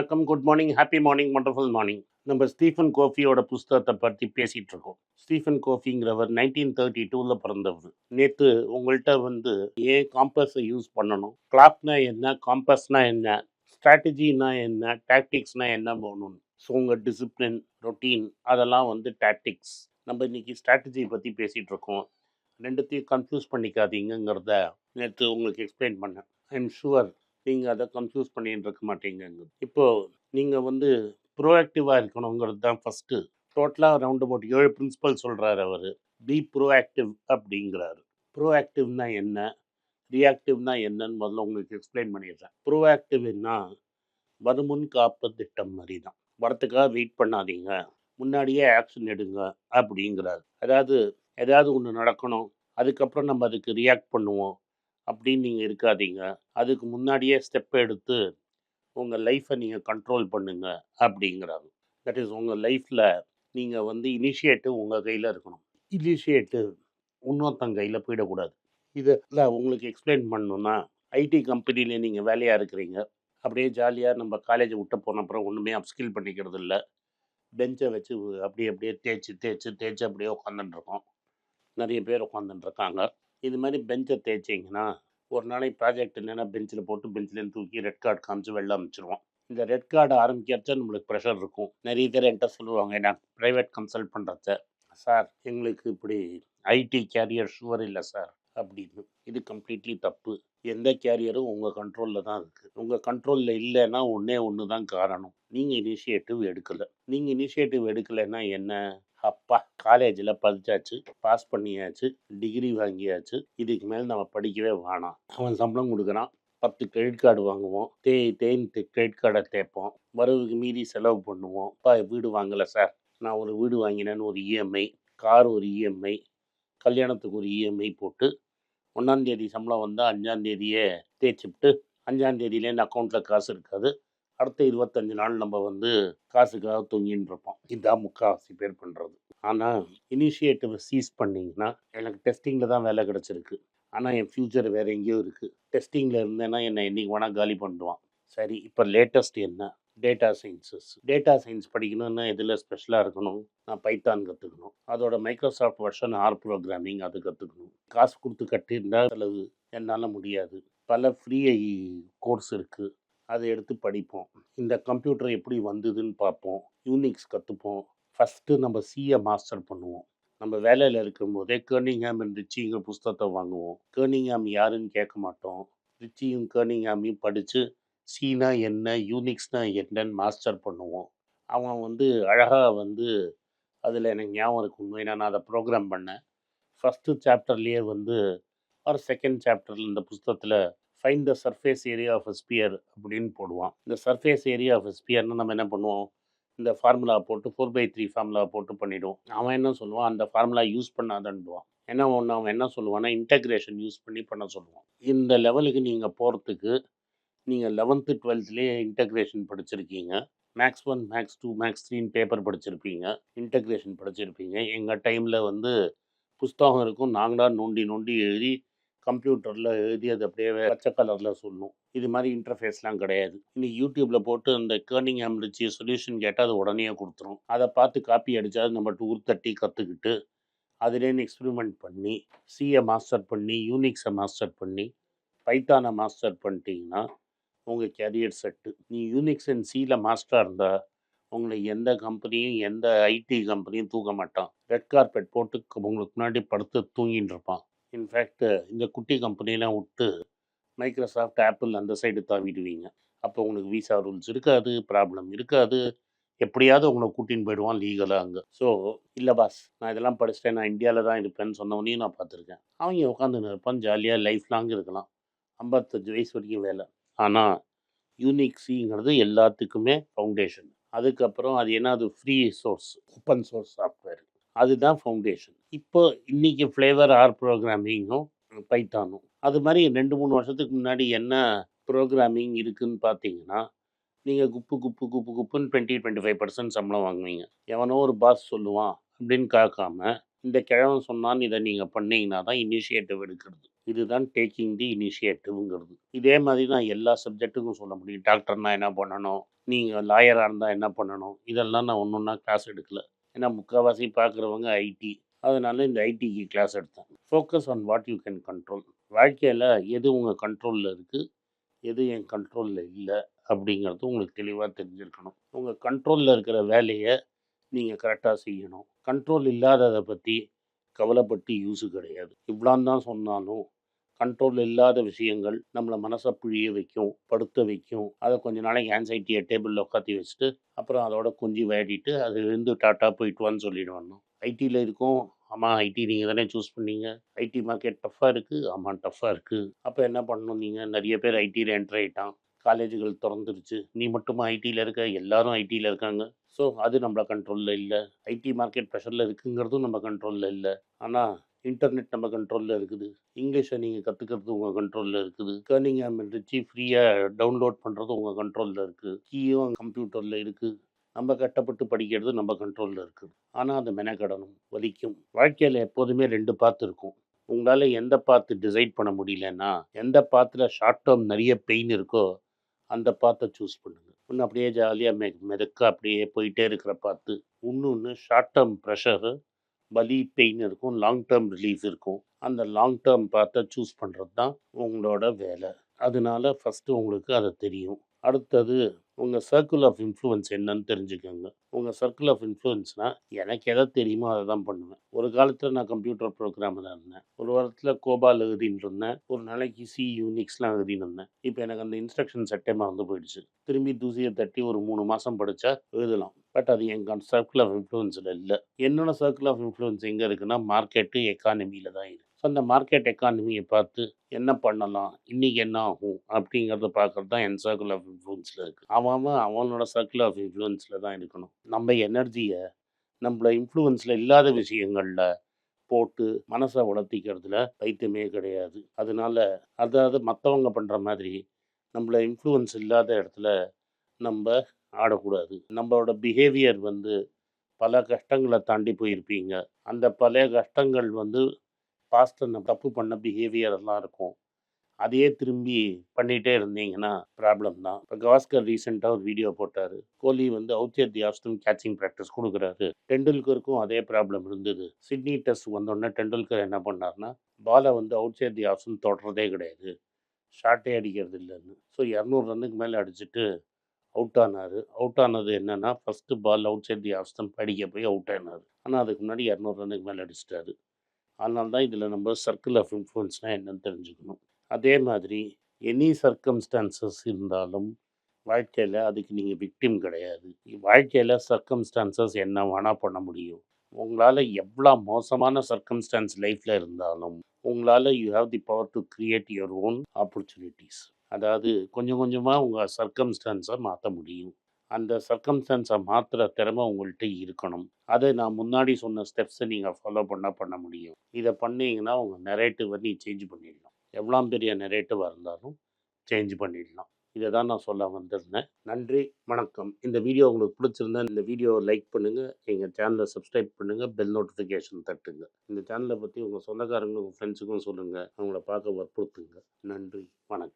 வணக்கம் good morning happy morning wonderful morning நம்ம Stephen கோஃபியோட புஸ்தகத்தை பற்றி பேசிகிட்டு இருக்கோம். ஸ்டீஃபன் கோஃபிங்கிறவர் நைன்டீன் தேர்ட்டி டூவில் பிறந்தவர். நேற்று உங்கள்கிட்ட வந்து ஏன் காம்பஸை யூஸ் பண்ணணும்? கிளாப்னா என்ன காம்பஸ்னா என்ன ஸ்ட்ராட்டஜினா என்ன டாக்டிக்ஸ்னா என்ன போகணும்னு ஸோ உங்கள் டிசிப்ளின் ரொட்டீன் அதெல்லாம் வந்து டாக்டிக்ஸ் நம்ம இன்றைக்கி ஸ்ட்ராட்டஜி பற்றி பேசிகிட்டு இருக்கோம். ரெண்டுத்தையும் கன்ஃபியூஸ் பண்ணிக்காதீங்கங்கிறத நேற்று உங்களுக்கு எக்ஸ்பிளைன் பண்ணேன். ஐ எம் ஷுவர் நீங்கள் அதை கன்ஃபியூஸ் பண்ணின்னு இருக்க மாட்டீங்க இப்போது நீங்கள் வந்து ப்ரோஆக்டிவாக இருக்கணுங்கிறது தான் ஃபஸ்ட்டு டோட்டலாக ரவுண்ட் அபவுட் ஏழு பிரின்சிபல் சொல்கிறாரு அவர். பி ப்ரோஆக்டிவ் அப்படிங்கிறாரு. ப்ரோஆக்டிவ்னா என்ன? ரியாக்டிவ்னா என்னன்னு முதல்ல உங்களுக்கு எக்ஸ்பிளைன் பண்ணிடுறேன். ப்ரோஆக்டிவ்னா வருமுன் காப்பு திட்டம் மாதிரி தான் வரத்துக்காக வெயிட் பண்ணாதீங்க. முன்னாடியே ஆக்ஷன் எடுங்க அப்படிங்கிறாரு. அதாவது ஏதாவது ஒன்று நடக்கணும். அதுக்கப்புறம் நம்ம அதுக்கு ரியாக்ட் பண்ணுவோம். அப்படின்னு நீங்கள் இருக்காதீங்க. அதுக்கு முன்னாடியே ஸ்டெப் எடுத்து உங்கள் லைஃப்பை நீங்கள் கண்ட்ரோல் பண்ணுங்க அப்படிங்கிறாங்க தட் இஸ் உங்கள் லைஃப்பில் நீங்கள் வந்து இனிஷியேட்டிவ் உங்கள் கையில் இருக்கணும். இனிஷியேட்டிவ் இன்னொருத்தங்க கையில் போயிடக்கூடாது. இதில் உங்களுக்கு எக்ஸ்பிளைன் பண்ணணுன்னா ஐடி கம்பெனியில் நீங்கள் வேலையாக இருக்கிறீங்க. அப்படியே ஜாலியாக நம்ம காலேஜை விட்டு போன அப்புறம் ஒன்றுமே அப்ஸ்கில் பண்ணிக்கிறது இல்லை. பெஞ்சை வச்சு அப்படியே அப்படியே தேய்ச்சி தேய்ச்சி தேய்ச்சி அப்படியே உட்காந்துட்டுருக்கோம் நிறைய பேர் உட்காந்துட்டுருக்காங்க இது மாதிரி பெஞ்சை தேய்ச்சிங்கன்னா ஒரு நாளைக்கு ப்ராஜெக்ட் என்னென்னா பெஞ்சில் போட்டு பெஞ்சிலேருந்து தூக்கி ரெட் கார்டு காமிச்சு வெளில அமைச்சிருவோம். இந்த ரெட் கார்டு ஆரம்பிக்கிறச்ச நம்மளுக்கு ப்ரெஷர் இருக்கும். நிறைய பேர் என்கிட்ட சொல்லுவாங்க நான் ப்ரைவேட் கன்சல்ட் பண்ணுறச்ச சார் எங்களுக்கு இப்படி ஐடி கேரியர் ஷுவர் இல்லை சார் அப்படின்னு. இது கம்ப்ளீட்லி தப்பு. எந்த கேரியரும் உங்கள் கண்ட்ரோலில் தான் இருக்குது உங்கள் கண்ட்ரோலில் இல்லைன்னா ஒன்றே ஒன்று தான் காரணம். நீங்கள் இனிஷியேட்டிவ் எடுக்கலை. நீங்கள் இனிஷியேட்டிவ் எடுக்கலைன்னா என்ன? அப்பா காலேஜில் படித்தாச்சு பாஸ் பண்ணியாச்சு டிகிரி வாங்கியாச்சு. இதுக்கு மேலே நம்ம படிக்கவே வேணாம். அவன் சம்பளம் கொடுக்குறான். பத்து கிரெடிட் கார்டு வாங்குவோம். தேய் தேய்ன்னு கிரெடிட் கார்டை தேய்ப்போம். வரவுக்கு மீறி செலவு பண்ணுவோம். அப்பா வீடு வாங்கலை சார் நான் ஒரு வீடு வாங்கினேன்னு ஒரு இஎம்ஐ கார் ஒரு இஎம்ஐ கல்யாணத்துக்கு ஒரு இஎம்ஐ போட்டு ஒன்றாந்தேதி சம்பளம் வந்தால் அஞ்சாந்தேதியே தேய்ச்சிப்ட்டு அஞ்சாந்தேதியிலேருந்து அக்கௌண்ட்டில் காசு இருக்காது. அடுத்த இருபத்தஞ்சு நாள் நம்ம வந்து காசுக்காக தொங்கின்னு இருப்போம் இதுதான் முக்கால்வாசி பேர் பண்ணுறது ஆனால் இனிஷியேட்டிவ் சீஸ் பண்ணிங்கன்னா எனக்கு டெஸ்டிங்கில் தான் வேலை கிடச்சிருக்கு. ஆனால் என் ஃப்யூச்சர் வேறு எங்கேயோ இருக்குது டெஸ்டிங்கில் இருந்தேன்னா என்னை என்றைக்கு வேணால் காலி பண்ணுவான் சரி இப்போ லேட்டஸ்ட் என்ன? டேட்டா சயின்சஸ் டேட்டா சயின்ஸ் படிக்கணும்னா எதில் ஸ்பெஷலாக இருக்கணும்? நான் பைத்தான் கற்றுக்கணும் அதோட மைக்ரோசாஃப்ட் வெர்ஷன் ஆர் ப்ரோக்ராமிங் அது கற்றுக்கணும் காசு கொடுத்து கட்டியிருந்தா செலவு என்னால் முடியாது. பல ஃப்ரீ கோர்ஸ் இருக்குது அதை எடுத்து படிப்போம். இந்த கம்ப்யூட்டர் எப்படி வந்ததுன்னு பார்ப்போம். யூனிக்ஸ் கற்றுப்போம் ஃபஸ்ட்டு நம்ம சிஏ மாஸ்டர் பண்ணுவோம். நம்ம வேலையில் இருக்கும்போதே கேர்னிங்ஹாம் அண்ட் ரிச்சிங்கிற புஸ்தகத்தை வாங்குவோம். கேர்னிங்ஹாம் யாருன்னு கேட்க மாட்டோம். ரிச்சியும் கேர்னிங்ஹாமையும் படித்து சீனா என்ன யூனிக்ஸ்னா என்னன்னு மாஸ்டர் பண்ணுவோம். அவன் வந்து அழகாக வந்து அதில் எனக்கு ஞாபகம் இருக்கு ஏன்னா நான் அதை ப்ரோக்ராம் பண்ணேன். ஃபஸ்ட்டு சாப்டர்லேயே வந்து ஒரு செகண்ட் சாப்டரில் இந்த புஸ்தகத்தில் find the surface area of sphere அப்படின்னு போடுவான். இந்த சர்ஃபேஸ் ஏரியா ஆஃப் ஸ்பியர்னு நம்ம என்ன பண்ணுவோம்? இந்த ஃபார்முலா போட்டு ஃபோர் பை த்ரீ ஃபார்முலா போட்டு பண்ணிவிடுவோம் அவன் என்ன சொல்லுவான்? அந்த ஃபார்முலா யூஸ் பண்ணாதன்டுவான் என்ன ஒன்று அவன் என்ன சொல்லுவான்னா இன்டகிரேஷன் யூஸ் பண்ணி பண்ண சொல்லுவான். இந்த லெவலுக்கு நீங்கள் போகிறதுக்கு நீங்கள் லெவன்த்து டுவெல்த்லேயே இன்டகிரேஷன் படிச்சிருக்கீங்க. Maths one maths two maths த்ரீன்னு பேப்பர் படிச்சிருப்பீங்க. இன்டகிரேஷன் படிச்சிருப்பீங்க. எங்கள் டைமில் வந்து புஸ்தகம் இருக்கும். நாங்களாக நோண்டி நோண்டி எழுதி கம்ப்யூட்டரில் எழுதி அது அப்படியே பச்சை கலரில் சொல்லணும் இது மாதிரி இன்டர்ஃபேஸ்லாம் கிடையாது. இன்னைக்கு யூடியூப்பில் போட்டு அந்த கேர்னிங் ரிச்சி சொல்யூஷன் கேட்டால் அது உடனே கொடுத்துரும். அதை பார்த்து காப்பி அடித்தா நம்ம டூர் தட்டி கற்றுக்கிட்டு அதுலேருந்து எக்ஸ்பிரிமெண்ட் பண்ணி சிஏ மாஸ்டர் பண்ணி யூனிக்ஸை மாஸ்டர் பண்ணி பைத்தானை மாஸ்டர் பண்ணிட்டீங்கன்னா உங்கள் கேரியர் செட்டு நீ யூனிக்ஸ் அண்ட் சியில் மாஸ்டராக இருந்தால் உங்களை எந்த கம்பெனியும் எந்த ஐடி கம்பெனியும் தூக்க மாட்டான். ரெட் கார்பெட் போட்டு உங்களுக்கு முன்னாடி படுத்து தூங்கின்னு இருப்பான். இன்ஃபேக்ட் இந்த குட்டி கம்பெனிலாம் விட்டு மைக்ரோசாஃப்ட் ஆப்பிள் அந்த சைடு தாவிடுவீங்க அப்போ உங்களுக்கு விசா ரூல்ஸ் இருக்காது ப்ராப்ளம் இருக்காது. எப்படியாவது உங்களை கூட்டின்னு போயிடுவான் லீகலாக அங்கே. ஸோ இல்லை பாஸ் நான் இதெல்லாம் படிச்சுட்டேன் நான் இந்தியாவில் தான் இருப்பேன்னு சொன்னவனையும் நான் பார்த்துருக்கேன். அவங்க உட்காந்துன்னு இருப்பான் ஜாலியாக லைஃப் லாங் இருக்கலாம். ஐம்பத்தஞ்சு வயசு வரைக்கும் வேலை. ஆனால் யூனிக் சிங்கிறது எல்லாத்துக்குமே ஃபவுண்டேஷன் அதுக்கப்புறம் அது என்ன அது free source open source software அதுதான் ஃபவுண்டேஷன் இப்போ இன்னைக்கு ஃப்ளேவர் ஆர் ப்ரோக்ராமிங்கும் பைத்தானும் அது மாதிரி ரெண்டு மூணு வருஷத்துக்கு முன்னாடி என்ன ப்ரோக்ராமிங் இருக்குதுன்னு பார்த்தீங்கன்னா நீங்கள் குப்பு குப்பு குப்பு குப்புன்னு டுவெண்ட்டி டுவெண்ட்டி ஃபைவ் பர்சன்ட் சம்பளம் வாங்குவீங்க. எவனோ ஒரு பாஸ் சொல்லுவான் அப்படின்னு கேட்காம இந்த கிழவன் சொன்னான்னு இதை நீங்கள் பண்ணீங்கன்னா தான் இனிஷியேட்டிவ் எடுக்கிறது. இதுதான் டேக்கிங் தி இனிஷியேட்டிவ்ங்கிறது இதே மாதிரி தான் எல்லா சப்ஜெக்ட்டுக்கும் சொல்ல முடியும். டாக்டர்னா என்ன பண்ணணும்? நீங்கள் லாயராக இருந்தால் என்ன பண்ணணும்? இதெல்லாம் நான் ஒன்று ஒன்றா கிளாஸ் எடுக்கல. ஏன்னா முக்கால்வாசி பார்க்குறவங்க ஐடி அதனால் இந்த ஐடிக்கு கிளாஸ் எடுத்தேன். Focus on what you can control வாழ்க்கையில் எது உங்கள் கண்ட்ரோலில் இருக்குது எது என் கண்ட்ரோலில் இல்லை அப்படிங்கிறது உங்களுக்கு தெளிவாக தெரிஞ்சிருக்கணும். உங்கள் கண்ட்ரோலில் இருக்கிற வேலையை நீங்கள் கரெக்டாக செய்யணும். கண்ட்ரோல் இல்லாததை பற்றி கவலைப்பட்டு யூஸு கிடையாது. இவ்வளோன்னு தான் சொன்னாலும் கண்ட்ரோல் இல்லாத விஷயங்கள் நம்மளை மனசை புழிய வைக்கும் படுத்த வைக்கும். அதை கொஞ்ச நாளைக்கு ஆன்சைட்டியை டேபிளில் உட்காத்தி வச்சுட்டு அப்புறம் அதோட குஞ்சு விளையாடிட்டு அது டாட்டா போயிட்டு வான்னு சொல்லிட்டு ஐடியில் இருக்கும். ஆமாம் ஐடி நீங்கள் தானே சூஸ் பண்ணீங்க. ஐடி மார்க்கெட் டஃப்பாக இருக்குது ஆமாம் டஃப்பாக இருக்குது அப்போ என்ன பண்ணணும் நீங்கள் நிறைய பேர் ஐடியில் என்டர் ஆகிட்டான் காலேஜுகள் திறந்துருச்சு. நீ மட்டுமா ஐடியில் இருக்க? எல்லாரும் ஐடியில் இருக்காங்க. ஸோ அது நம்மளை கண்ட்ரோலில் இல்லை. ஐடி மார்க்கெட் ப்ரெஷரில் இருக்குங்கிறதும் நம்ம கண்ட்ரோலில் இல்லை. ஆனால் இன்டர்நெட் நம்ம கண்ட்ரோலில் இருக்குது. இங்கிலீஷை நீங்கள் கற்றுக்கிறது உங்கள் கண்ட்ரோலில் இருக்குது. கேர்னிங் இருந்துச்சு ஃப்ரீயாக டவுன்லோட் பண்ணுறது உங்கள் கண்ட்ரோலில் இருக்குது கீயும் கம்ப்யூட்டரில் இருக்குது நம்ம கட்டப்பட்டு படிக்கிறது நம்ம கண்ட்ரோலில் இருக்குது. ஆனால் அது மெனக்கடணும் வலிக்கும். வாழ்க்கையில் எப்போதுமே ரெண்டு பாத்து இருக்கும். உங்களால் எந்த பாத்து டிசைட் பண்ண முடியலன்னா எந்த பாத்தில் ஷார்ட் டேர்ம் நிறைய பெயின் இருக்கோ அந்த பாத்தை சூஸ் பண்ணுங்கள் இன்னும் அப்படியே ஜாலியாக மெ மெதுக்க அப்படியே போயிட்டே இருக்கிற பாத்து இன்னொன்று ஷார்ட் டேர்ம் ப்ரெஷரு வலி பெயின் இருக்கும் லாங் டேர்ம் ரிலீஃப் இருக்கும். அந்த லாங் டேர்ம் பார்த்த சூஸ் பண்ணுறது தான் உங்களோட வேலை. அதனால ஃபஸ்ட்டு உங்களுக்கு அதை தெரியும். அடுத்தது உங்கள் சர்க்கிள் ஆஃப் இன்ஃப்ளூயன்ஸ் என்னன்னு தெரிஞ்சுக்கோங்க. உங்கள் சர்க்கிள் ஆஃப் இன்ஃப்ளூயன்ஸ்னால் எனக்கு எதை தெரியுமோ அதை தான் பண்ணுவேன். ஒரு காலத்தில் நான் கம்ப்யூட்டர் ப்ரோக்ராமில் இருந்தேன். ஒரு வாரத்தில் கோபால் எழுதின்னு இருந்தேன். ஒரு நாளைக்கு சி யூனிக்ஸ்லாம் எழுதின்னு இருந்தேன். இப்போ எனக்கு அந்த இன்ஸ்ட்ரக்ஷன் செட்டே மறந்து போயிடுச்சு. திரும்பி தூசியை தட்டி ஒரு மூணு மாதம் படித்தா எழுதலாம். பட் அது எங்கள் சர்க்கிள் ஆஃப் இன்ஃப்ளூயன்ஸில் இல்லை. என்னோடய சர்க்கிள் ஆஃப் இன்ஃப்ளூயன்ஸ் எங்கே இருக்குன்னா மார்க்கெட்டு எக்கானமியில் தான் இருக்குது ஸோ அந்த மார்க்கெட் எக்கானமியை பார்த்து என்ன பண்ணலாம்? இன்றைக்கி என்ன ஆகும்? அப்படிங்கிறத பார்க்குறது தான் என் சர்க்கிள் ஆஃப் இன்ஃப்ளூன்ஸில் இருக்குது அவன் அவனோட சர்க்கிள் ஆஃப் இன்ஃப்ளூயன்ஸில் தான் இருக்கணும். நம்ம எனர்ஜியை நம்மள இன்ஃப்ளூயன்ஸில் இல்லாத விஷயங்களில் போட்டு மனசை வளர்த்திக்கிறதுல வைத்தியமே கிடையாது. அதனால அதாவது மற்றவங்க பண்ணுற மாதிரி நம்மள இன்ஃப்ளூயன்ஸ் இல்லாத இடத்துல நம்ம ஆடக்கூடாது. நம்மளோட பிஹேவியர் வந்து பல கஷ்டங்களை தாண்டி போயிருப்பீங்க. அந்த பல கஷ்டங்கள் வந்து பாஸ்டர் நம்ம தப்பு பண்ண பிஹேவியர் எல்லாம் இருக்கும். அதையே திரும்பி பண்ணிகிட்டே இருந்தீங்கன்னா ப்ராப்ளம் தான். இப்போ கவாஸ்கர் ரீசெண்டாக ஒரு வீடியோ போட்டார். கோலி வந்து அவுத்தியர் தி கேட்சிங் ப்ராக்டிஸ் கொடுக்குறாரு. டெண்டுல்கருக்கும் அதே ப்ராப்ளம் இருந்தது. சிட்னி டெஸ்ட் வந்தோடனே டெண்டுல்கர் என்ன பண்ணார்னா பாலை வந்து அவுச்சர் தி ஆஃப்டர்நூன் தொடுறதே கிடையாது. ஷார்ட்டே அடிக்கிறது இல்லைன்னு. ஸோ இரநூறு ரன்னுக்கு மேலே அடிச்சுட்டு அவுட் ஆனார். அவுட் ஆனது என்னென்னா first ball outside the off படிக்க போய் அவுட் ஆனார். ஆனால் அதுக்கு முன்னாடி இரநூறு ரன்னுக்கு மேலே அடிச்சிட்டாரு. அதனால தான் இதில் நம்ம சர்க்கிள் ஆஃப் இன்ஃப்ளூயன்ஸ்னால் என்னன்னு தெரிஞ்சுக்கணும். அதே மாதிரி எனி சர்க்கம்ஸ்டான்சஸ் இருந்தாலும் வாழ்க்கையில் அதுக்கு நீங்கள் விக்டிம் கிடையாது. வாழ்க்கையில் சர்க்கம்ஸ்டான்சஸ் என்ன வேணால் பண்ண முடியும். உங்களால் எவ்வளோ மோசமான சர்க்கம்ஸ்டான்ஸ் லைஃப்பில் இருந்தாலும் உங்களால் you have the power to create your own opportunities அதாவது கொஞ்சம் கொஞ்சமாக உங்கள் சர்க்கம்ஸ்டான்ஸை மாற்ற முடியும். அந்த சர்க்கம்ஸ்டான்ஸை மாற்றுற திறமை உங்கள்கிட்ட இருக்கணும். அதை நான் முன்னாடி சொன்ன ஸ்டெப்ஸை நீங்கள் ஃபாலோ பண்ணால் பண்ண முடியும். இதை பண்ணீங்கன்னா உங்கள் நெரேட்டிவை நீ சேஞ்ச் பண்ணிடலாம். எவ்வளோ பெரிய நெரேட்டிவாக இருந்தாலும் சேஞ்ச் பண்ணிடலாம். இதை தான் நான் சொல்ல வந்திருந்தேன். நன்றி வணக்கம். இந்த வீடியோ உங்களுக்கு பிடிச்சிருந்தா இந்த வீடியோவை லைக் பண்ணுங்கள் எங்கள் சேனலை சப்ஸ்கிரைப் பண்ணுங்கள் பெல் நோட்டிஃபிகேஷன் தட்டுங்க. இந்த சேனலை பற்றி உங்கள் சொந்தக்காரங்களுக்கும் உங்கள் ஃப்ரெண்ட்ஸுக்கும் சொல்லுங்கள் அவங்கள பார்க்க வற்புறுத்துங்க. நன்றி வணக்கம்.